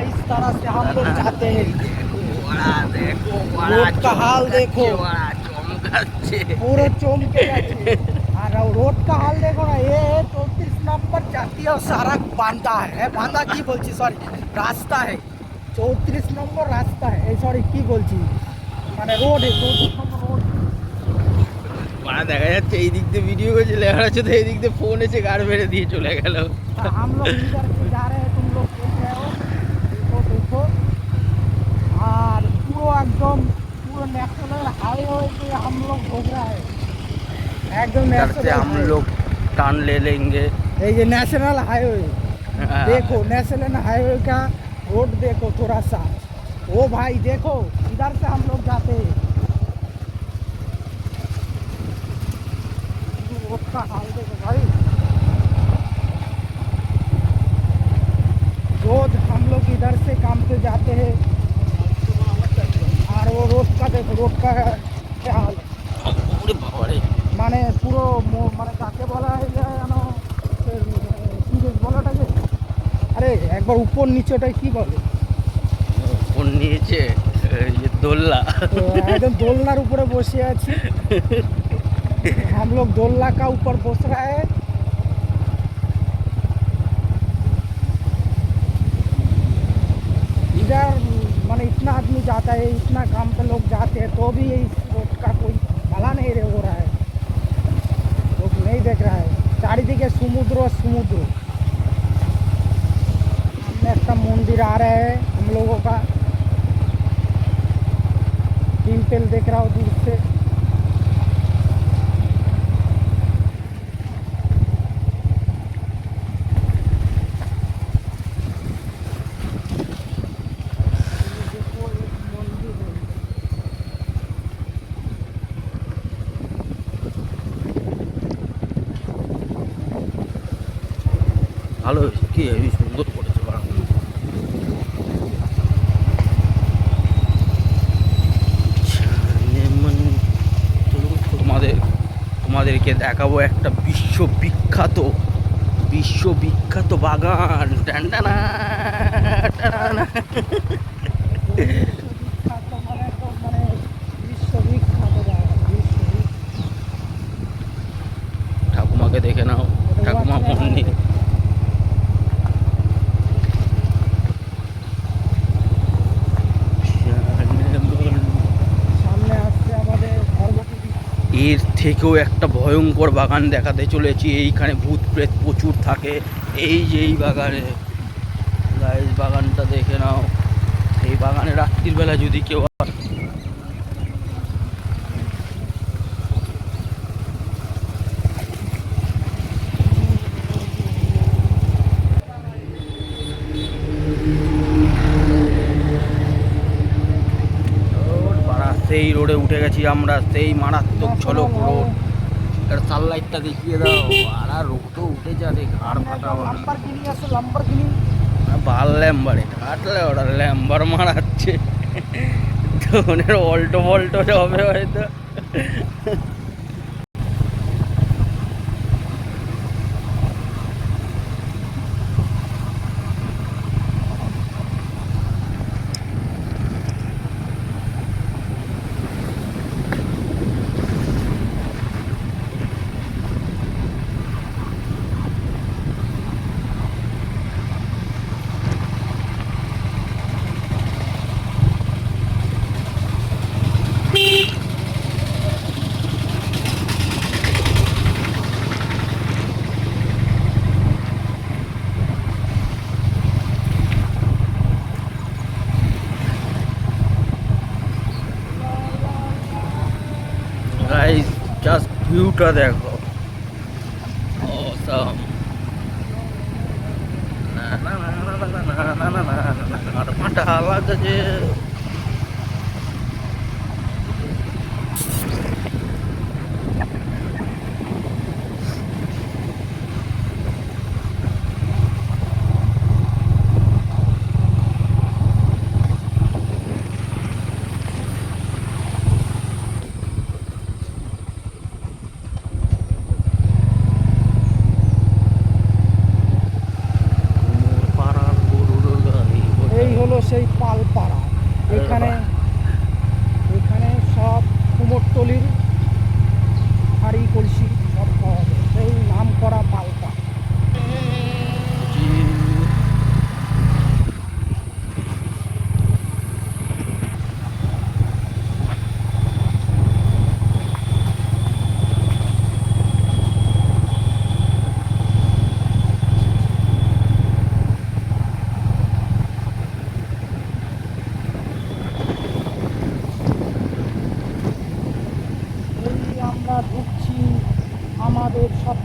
इस तरह से हम लोग चाहते हैं पूरे चौम के रोड का हाल देखो ना ये चौंतीस नंबर जाती है और बांधा है बांधा की बोलची सॉरी रास्ता है चौंतीस नंबर रास्ता है सॉरी की बोलची মানে রোড মানে দেখা যাচ্ছে এই দিক দিয়ে ভিডিও করছে লেখার আছে তো এই দিক দিয়ে ফোন এসে গাড় বেড়ে দিয়ে চলে গেল। আর পুরো একদম পুরো ন্যাশনাল হাইওয়ে पे हम একদম ন্যাশনাল আমলক लोग টান ले लेंगे ये ये ন্যাশনাল হাইওয়ে देखो नेशनल हाईवे का रोड देखो थोड़ा सा ओ भाई देखो इधर से हम लोग जाते हैं रोड का हाल देखो भाई रोज हम लोग इधर से काम पे जाते हैं और वो रोड का देखो रोड का क्या हाल है ওরে বাবারে মানে পুরো ম- মানে কাকে বলা হয় যে যেন কি বেশ বলাটাকে আরে একবার উপর নিচে ওটাই কি বলে ফোন নিয়েছে এই যে দোল্লা তো একদম দোলনার উপরে বসে আছি हम लोग दोलना का ऊपर बस रहा है इधर माने इतना आदमी जाता है इतना काम पे लोग जाते हैं तो भी इस रोड का कोई भला नहीं रहे- हो रहा है लोग नहीं देख रहा है চারিদিকে সমুদ্র আর সমুদ্র सामने একটা मंदिर आ रहा है हम लोगों का डिम्पल देख रहा हूँ दूर से ভালো কি সুন্দর করেছে তোমাদেরকে দেখাবো একটা বিশ্ববিখ্যাত বিশ্ববিখ্যাত বাগান টানটানা, টানানা। বিশ্ববিখ্যাত মানে একদম মানে বিশ্ববিখ্যাত জায়গা বিশ্ববিখ্যাত ঠাকুমাকে দেখে নাও ঠাকুমা মন্দির সামনে আসছে আমাদের ধর্মপুরী এর থেকেও একটা ভয়ঙ্কর বাগান দেখাতে চলেছি। এইখানে ভূত প্রেত প্রচুর থাকে। এই যে এই বাগানে গাইজ বাগানটা দেখে নাও। এই বাগানে রাত্রিবেলা যদি কেউ সেই রোডে উঠে গেছি আমরা সেই মারাত্মক ঝলক রোড। এর সানলাইটটা দেখিয়ে দাও। আর রোডও উঠে যাবে ঘাড় ফাটা ভালো ল্যাম্বার এটা কাটলে ওটা ল্যাম্বার মারাচ্ছে। ধরনের অল্টো ফল্টো হবে হয়তো জাস্ট ভিউটা দেখো Awesome. না না না না না না না না না না না না আর লাগছে হলো সেই পালপাড়া। এখানে এখানে সব কুমোরতলির হাড়ি কলসি সব পাওয়া যায়। সেই নাম করা পালপাড়া এই আমরা ঢুকছি আমাদের সব